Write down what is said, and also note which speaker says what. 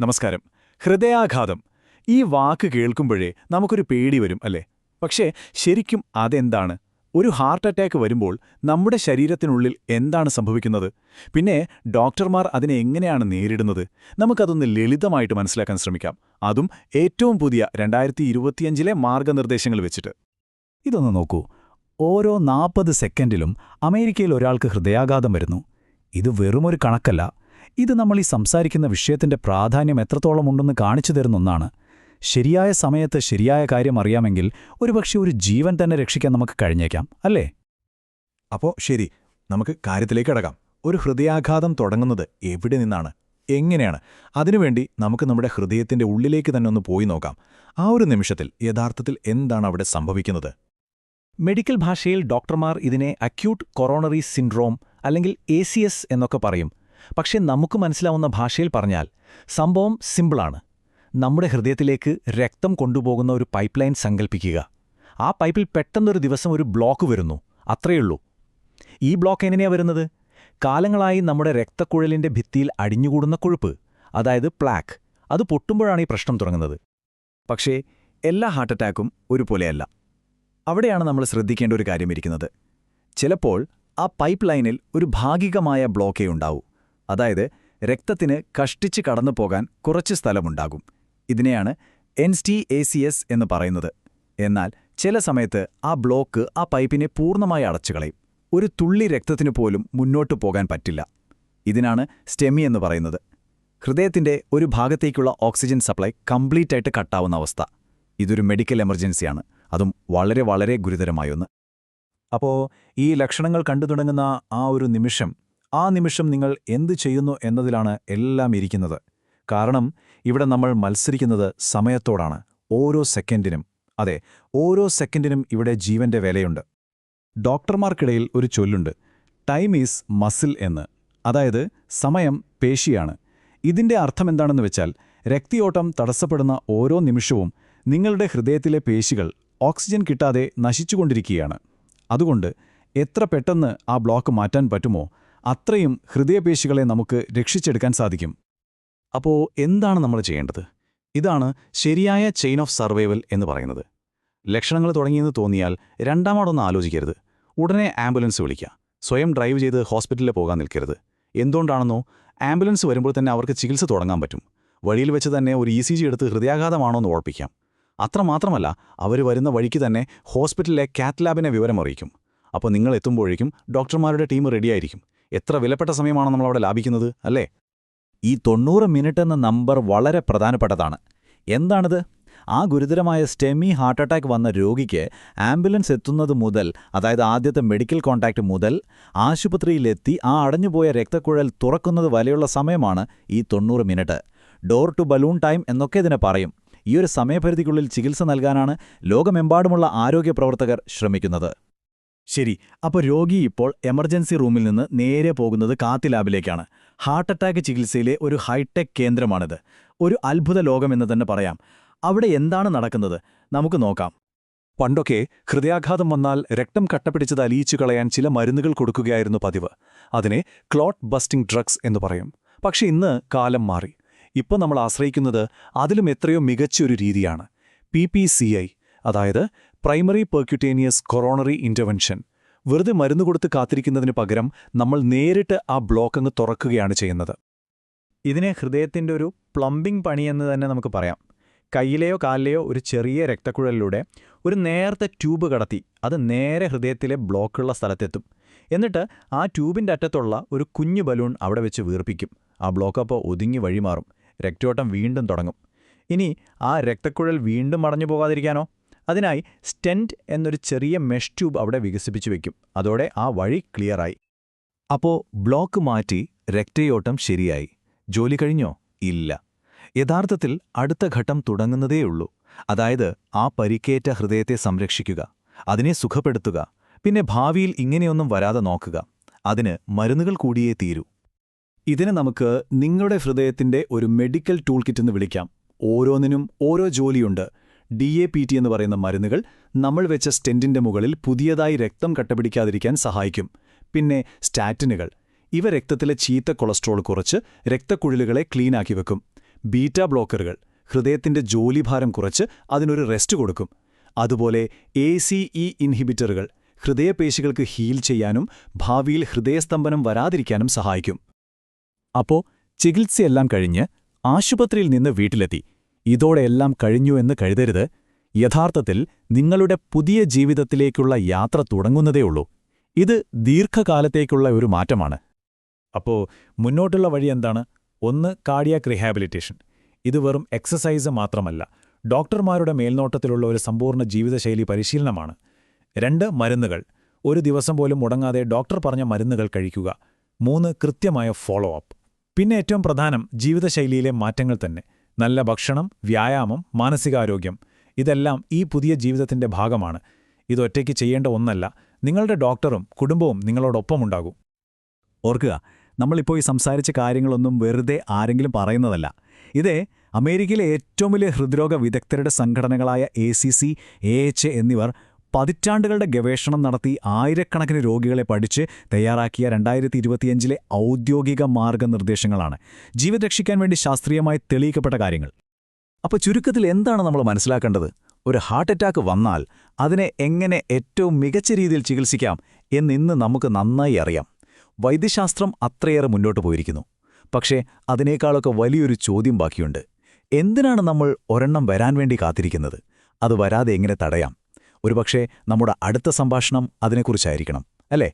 Speaker 1: നമസ്കാരം. ഹൃദയാഘാതം. ഈ വാക്ക് കേൾക്കുമ്പോഴേ നമുക്കൊരു പേടി വരും അല്ലേ? പക്ഷേ ശരിക്കും അതെന്താണ്? ഒരു ഹാർട്ട് അറ്റാക്ക് വരുമ്പോൾ നമ്മുടെ ശരീരത്തിനുള്ളിൽ എന്താണ് സംഭവിക്കുന്നത്? പിന്നെ ഡോക്ടർമാർ അതിനെ എങ്ങനെയാണ് നേരിടുന്നത്? നമുക്കതൊന്ന് ലളിതമായിട്ട് മനസ്സിലാക്കാൻ ശ്രമിക്കാം. അതും ഏറ്റവും പുതിയ രണ്ടായിരത്തി ഇരുപത്തിയഞ്ചിലെ മാർഗനിർദ്ദേശങ്ങൾ വെച്ചിട്ട്.
Speaker 2: ഇതൊന്ന് നോക്കൂ. ഓരോ നാൽപ്പത് സെക്കൻഡിലും അമേരിക്കയിൽ ഒരാൾക്ക് ഹൃദയാഘാതം വരുന്നു. ഇത് വെറുമൊരു കണക്കല്ല. ഇത് നമ്മൾ ഈ സംസാരിക്കുന്ന വിഷയത്തിന്റെ പ്രാധാന്യം എത്രത്തോളം ഉണ്ടെന്ന് കാണിച്ചു തരുന്ന ഒന്നാണ്. ശരിയായ സമയത്ത് ശരിയായ കാര്യം അറിയാമെങ്കിൽ ഒരുപക്ഷെ ഒരു ജീവൻ തന്നെ രക്ഷിക്കാൻ നമുക്ക് കഴിഞ്ഞേക്കാം അല്ലേ?
Speaker 1: അപ്പോ ശരി നമുക്ക് കാര്യത്തിലേക്ക് അടക്കാം ഒരു ഹൃദയാഘാതം തുടങ്ങുന്നത് എവിടെ നിന്നാണ്? എങ്ങനെയാണ്? അതിനുവേണ്ടി നമുക്ക് നമ്മുടെ ഹൃദയത്തിന്റെ ഉള്ളിലേക്ക് തന്നെ ഒന്ന് പോയി നോക്കാം. ആ ഒരു നിമിഷത്തിൽ യഥാർത്ഥത്തിൽ എന്താണ് അവിടെ സംഭവിക്കുന്നത്?
Speaker 2: മെഡിക്കൽ ഭാഷയിൽ ഡോക്ടർമാർ ഇതിനെ അക്യൂട്ട് കൊറോണറി സിൻഡ്രോം അല്ലെങ്കിൽ എ എന്നൊക്കെ പറയും. പക്ഷേ നമുക്ക് മനസ്സിലാവുന്ന ഭാഷയിൽ പറഞ്ഞാൽ സംഭവം സിമ്പിളാണ്. നമ്മുടെ ഹൃദയത്തിലേക്ക് രക്തം കൊണ്ടുപോകുന്ന ഒരു പൈപ്പ് ലൈൻ സങ്കല്പിക്കുക ആ പൈപ്പിൽ പെട്ടെന്നൊരു ദിവസം ഒരു ബ്ലോക്ക് വരുന്നു. അത്രയുള്ളൂ ഈ ബ്ലോക്ക് എങ്ങനെയാ വരുന്നത്? കാലങ്ങളായി നമ്മുടെ രക്തക്കുഴലിന്റെ ഭിത്തിയിൽ അടിഞ്ഞുകൂടുന്ന കൊഴുപ്പ് അതായത് പ്ലാക്ക് അത് പൊട്ടുമ്പോഴാണ് ഈ പ്രശ്നം തുടങ്ങുന്നത്.
Speaker 1: പക്ഷേ എല്ലാ ഹാർട്ട് അറ്റാക്കും ഒരുപോലെയല്ല. അവിടെയാണ് നമ്മൾ ശ്രദ്ധിക്കേണ്ട ഒരു കാര്യം ഇരിക്കുന്നത്. ചിലപ്പോൾ ആ പൈപ്പ് ലൈനിൽ ഒരു ഭാഗികമായ ബ്ലോക്കേ ഉണ്ടാവൂ. അതായത് രക്തത്തിന് കഷ്ടിച്ച് കടന്നു പോകാൻ കുറച്ച് സ്ഥലമുണ്ടാകും. ഇതിനെയാണ് എൻസ്റ്റി എ സി എസ് എന്ന് പറയുന്നത്. എന്നാൽ ചില സമയത്ത് ആ ബ്ലോക്ക് ആ പൈപ്പിനെ പൂർണമായി അടച്ചുകളയും. ഒരു തുള്ളി രക്തത്തിനു പോലും മുന്നോട്ടു പോകാൻ പറ്റില്ല. ഇതിനാണ് സ്റ്റെമി എന്ന് പറയുന്നത്. ഹൃദയത്തിന്റെ ഒരു ഭാഗത്തേക്കുള്ള ഓക്സിജൻ സപ്ലൈ കംപ്ലീറ്റ് ആയിട്ട് കട്ടാവുന്ന അവസ്ഥ. ഇതൊരു മെഡിക്കൽ എമർജൻസിയാണ്. അതും വളരെ വളരെ ഗുരുതരമായൊന്ന്. അപ്പോൾ ഈ ലക്ഷണങ്ങൾ കണ്ടു തുടങ്ങുന്ന ആ ഒരു നിമിഷം ആ നിമിഷം നിങ്ങൾ എന്തു ചെയ്യുന്നു എന്നതിലാണ് എല്ലാം ഇരിക്കുന്നത്. കാരണം ഇവിടെ നമ്മൾ മത്സരിക്കുന്നത് സമയത്തോടാണ് ഓരോ സെക്കൻഡിനും. അതെ ഓരോ സെക്കൻഡിനും ഇവിടെ ജീവന്റെ വിലയുണ്ട്. ഡോക്ടർമാർക്കിടയിൽ ഒരു ചൊല്ലുണ്ട് ടൈം ഈസ് മസിൽ എന്ന്. അതായത് സമയം പേശിയാണ്. ഇതിന്റെ അർത്ഥമെന്താണെന്ന് വെച്ചാൽ രക്തിയോട്ടം തടസ്സപ്പെടുന്ന ഓരോ നിമിഷവും നിങ്ങളുടെ ഹൃദയത്തിലെ പേശികൾ ഓക്സിജൻ കിട്ടാതെ നശിച്ചുകൊണ്ടിരിക്കുകയാണ്. അതുകൊണ്ട് എത്ര പെട്ടെന്ന് ആ ബ്ലോക്ക് മാറ്റാൻ പറ്റുമോ അത്രയും ഹൃദയപേശികളെ നമുക്ക് രക്ഷിച്ചെടുക്കാൻ സാധിക്കും. അപ്പോൾ എന്താണ് നമ്മൾ ചെയ്യേണ്ടത്? ഇതാണ് ശരിയായ ചെയിൻ ഓഫ് സർവൈവൽ എന്ന് പറയുന്നത്. ലക്ഷണങ്ങൾ തുടങ്ങിയെന്ന് തോന്നിയാൽ രണ്ടാമതൊന്ന് ആലോചിക്കരുത്. ഉടനെ ആംബുലൻസ് വിളിക്കുക സ്വയം ഡ്രൈവ് ചെയ്ത് ഹോസ്പിറ്റലിൽ പോകാൻ നിൽക്കരുത്. എന്തുകൊണ്ടാണെന്നോ ആംബുലൻസ് വരുമ്പോൾ തന്നെ അവർക്ക് ചികിത്സ തുടങ്ങാൻ പറ്റും. വഴിയിൽ വെച്ച് തന്നെ ഒരു ഇ സി ജി എടുത്ത് ഹൃദയാഘാതമാണോ എന്ന് ഉറപ്പിക്കാം. അത്രമാത്രമല്ല അവർ വരുന്ന വഴിക്ക് തന്നെ ഹോസ്പിറ്റലിലെ കാറ്റ് ലാബിനെ വിവരം അറിയിക്കും അപ്പോൾ നിങ്ങൾ എത്തുമ്പോഴേക്കും ഡോക്ടർമാരുടെ ടീം റെഡിയായിരിക്കും എത്ര വിലപ്പെട്ട സമയമാണ് നമ്മളവിടെ ലാഭിക്കുന്നത് അല്ലേ? ഈ തൊണ്ണൂറ് മിനിറ്റ് എന്ന നമ്പർ വളരെ പ്രധാനപ്പെട്ടതാണ്. എന്താണിത്? ആ ഗുരുതരമായ സ്റ്റെമി ഹാർട്ട് അറ്റാക്ക് വന്ന രോഗിക്ക് ആംബുലൻസ് എത്തുന്നത് മുതൽ അതായത് ആദ്യത്തെ മെഡിക്കൽ കോൺടാക്റ്റ് മുതൽ ആശുപത്രിയിലെത്തി ആ അടഞ്ഞുപോയ രക്തക്കുഴൽ തുറക്കുന്നത് വരെയുള്ള സമയമാണ് ഈ തൊണ്ണൂറ് minute door to balloon time എന്നൊക്കെ ഇതിനെ പറയും. ഈ ഒരു സമയപരിധിക്കുള്ളിൽ ചികിത്സ നൽകാനാണ് ലോകമെമ്പാടുമുള്ള ആരോഗ്യ പ്രവർത്തകർ ശ്രമിക്കുന്നത്. ശരി അപ്പോൾ രോഗി ഇപ്പോൾ എമർജൻസി റൂമിൽ നിന്ന് നേരെ പോകുന്നത് കാത്തി ലാബിലേക്കാണ്. ഹാർട്ട് അറ്റാക്ക് ചികിത്സയിലെ ഒരു ഹൈടെക് കേന്ദ്രമാണിത്. ഒരു അത്ഭുത ലോകമെന്ന് തന്നെ പറയാം. അവിടെ എന്താണ് നടക്കുന്നത്? നമുക്ക് നോക്കാം. പണ്ടൊക്കെ ഹൃദയാഘാതം വന്നാൽ രക്തം കട്ടപിടിച്ചത് അലിയിച്ചു കളയാൻ ചില മരുന്നുകൾ കൊടുക്കുകയായിരുന്നു പതിവ്. അതിനെ ക്ലോട്ട് ബസ്റ്റിംഗ് ഡ്രഗ്സ് എന്ന് പറയും. പക്ഷെ ഇന്ന് കാലം മാറി. ഇപ്പോൾ നമ്മൾ ആശ്രയിക്കുന്നത് അതിലും എത്രയോ മികച്ചൊരു രീതിയാണ്. പി അതായത് പ്രൈമറി പെർക്യൂട്ടേനിയസ് കൊറോണറി ഇന്റർവെൻഷൻ വെറുതെ മരുന്ന് കൊടുത്ത് കാത്തിരിക്കുന്നതിന് പകരം നമ്മൾ നേരിട്ട് ആ ബ്ലോക്ക് അങ്ങ് തുറക്കുകയാണ് ചെയ്യുന്നത്. ഇതിനെ ഹൃദയത്തിന്റെ ഒരു പ്ലംബിംഗ് പണിയെന്ന് തന്നെ നമുക്ക് പറയാം. കയ്യിലെയോ കാലിലെയോ ഒരു ചെറിയ രക്തക്കുഴലിലൂടെ ഒരു നേരത്തെ ട്യൂബ് കടത്തി അത് നേരെ ഹൃദയത്തിലെ ബ്ലോക്കുള്ള സ്ഥലത്തെത്തും. എന്നിട്ട് ആ ട്യൂബിന്റെ അറ്റത്തുള്ള ഒരു കുഞ്ഞു ബലൂൺ അവിടെ വെച്ച് വീർപ്പിക്കും. ആ ബ്ലോക്ക് അപ്പോൾ ഒതുങ്ങി വഴിമാറും. രക്തയോട്ടം വീണ്ടും തുടങ്ങും. ഇനി ആ രക്തക്കുഴൽ വീണ്ടും മടഞ്ഞു പോകാതിരിക്കാനോ? അതിനായി സ്റ്റെന്റ് എന്നൊരു ചെറിയ മെഷ് ട്യൂബ് അവിടെ വികസിപ്പിച്ചു വയ്ക്കും അതോടെ ആ വഴി ക്ലിയറായി. അപ്പോ ബ്ലോക്ക് മാറ്റി രക്തയോട്ടം ശരിയായി. ജോലി കഴിഞ്ഞോ? ഇല്ല. യഥാർത്ഥത്തിൽ അടുത്ത ഘട്ടം തുടങ്ങുന്നതേയുള്ളൂ. അതായത് ആ പരിക്കേറ്റ ഹൃദയത്തെ സംരക്ഷിക്കുക അതിനെ സുഖപ്പെടുത്തുക പിന്നെ ഭാവിയിൽ ഇങ്ങനെയൊന്നും വരാതെ നോക്കുക. അതിന് മരുന്നുകൾ കൂടിയേ തീരൂ. ഇതിനെ നമുക്ക് നിങ്ങളുടെ ഹൃദയത്തിന്റെ ഒരു മെഡിക്കൽ ടൂൾ കിറ്റ് എന്ന് വിളിക്കാം. ഓരോന്നിനും ഓരോ ജോലിയുണ്ട്. ഡി എ പി ടി എന്ന് പറയുന്ന മരുന്നുകൾ നമ്മൾ വെച്ച സ്റ്റെന്റിന്റെ മുകളിൽ പുതിയതായി രക്തം കട്ടപിടിക്കാതിരിക്കാൻ സഹായിക്കും. പിന്നെ സ്റ്റാറ്റിനുകൾ. ഇവ രക്തത്തിലെ ചീത്ത കൊളസ്ട്രോൾ കുറച്ച് രക്തക്കുഴലുകളെ ക്ലീനാക്കി വെക്കും. ബീറ്റ ബ്ലോക്കറുകൾ. ഹൃദയത്തിന്റെ ജോലിഭാരം കുറച്ച് അതിനൊരു റെസ്റ്റ് കൊടുക്കും. അതുപോലെ എ സി ഇൻഹിബിറ്ററുകൾ ഹൃദയപേശികൾക്ക് ഹീൽ ചെയ്യാനും ഭാവിയിൽ ഹൃദയസ്തംഭനം വരാതിരിക്കാനും സഹായിക്കും.
Speaker 2: അപ്പോ ചികിത്സയെല്ലാം കഴിഞ്ഞ് ആശുപത്രിയിൽ നിന്ന് വീട്ടിലെത്തി. ഇതോടെ എല്ലാം കഴിഞ്ഞു എന്ന് കരുതരുത്. യഥാർത്ഥത്തിൽ നിങ്ങളുടെ പുതിയ ജീവിതത്തിലേക്കുള്ള യാത്ര തുടങ്ങുന്നതേയുള്ളൂ ഇത് ദീർഘകാലത്തേക്കുള്ള ഒരു മാറ്റമാണ്. അപ്പോ മുന്നോട്ടുള്ള വഴി എന്താണ്? ഒന്ന് കാർഡിയാക് റിഹാബിലിറ്റേഷൻ ഇത് വെറും എക്സസൈസ് മാത്രമല്ല ഡോക്ടർമാരുടെ മേൽനോട്ടത്തിലുള്ള ഒരു സമ്പൂർണ ജീവിതശൈലി പരിശീലനമാണ്. രണ്ട് മരുന്നുകൾ. ഒരു ദിവസം പോലും മുടങ്ങാതെ ഡോക്ടർ പറഞ്ഞ മരുന്നുകൾ കഴിക്കുക. മൂന്ന് കൃത്യമായ ഫോളോ അപ്പ് പിന്നെ ഏറ്റവും പ്രധാനം ജീവിതശൈലിയിലെ മാറ്റങ്ങൾ തന്നെ. നല്ല ഭക്ഷണം വ്യായാമം മാനസികാരോഗ്യം ഇതെല്ലാം ഈ പുതിയ ജീവിതത്തിന്റെ ഭാഗമാണ്. ഇതൊറ്റയ്ക്ക് ചെയ്യേണ്ട ഒന്നല്ല നിങ്ങളുടെ ഡോക്ടറും കുടുംബവും നിങ്ങളോടൊപ്പമുണ്ടാകും.
Speaker 1: ഓർക്കുക നമ്മളിപ്പോൾ ഈ സംസാരിച്ച കാര്യങ്ങളൊന്നും വെറുതെ ആരെങ്കിലും പറയുന്നതല്ല. ഇതേ അമേരിക്കയിലെ ഏറ്റവും വലിയ ഹൃദ്രോഗ വിദഗ്ധരുടെ സംഘടനകളായ A C C A H എന്നിവർ പതിറ്റാണ്ടുകളുടെ ഗവേഷണം നടത്തി ആയിരക്കണക്കിന് രോഗികളെ പഠിച്ച് തയ്യാറാക്കിയ രണ്ടായിരത്തി ഇരുപത്തിയഞ്ചിലെ ഔദ്യോഗിക മാർഗനിർദ്ദേശങ്ങളാണ്. ജീവൻ രക്ഷിക്കാൻ വേണ്ടി ശാസ്ത്രീയമായി തെളിയിക്കപ്പെട്ട കാര്യങ്ങൾ. അപ്പോൾ ചുരുക്കത്തിൽ എന്താണ് നമ്മൾ മനസ്സിലാക്കേണ്ടത്? ഒരു ഹാർട്ട് അറ്റാക്ക് വന്നാൽ അതിനെ എങ്ങനെ ഏറ്റവും മികച്ച രീതിയിൽ ചികിത്സിക്കാം എന്നിന്ന് നമുക്ക് നന്നായി അറിയാം. വൈദ്യശാസ്ത്രം അത്രയേറെ മുന്നോട്ട് പോയിരിക്കുന്നു. പക്ഷേ അതിനേക്കാളൊക്കെ വലിയൊരു ചോദ്യം ബാക്കിയുണ്ട്. എന്തിനാണ് നമ്മൾ ഒരെണ്ണം വരാൻ വേണ്ടി കാത്തിരിക്കുന്നത്? അത് വരാതെ എങ്ങനെ തടയാം? ഒരുപക്ഷേ നമ്മുടെ അടുത്ത സംഭാഷണം അതിനെക്കുറിച്ചായിരിക്കണം അല്ലേ?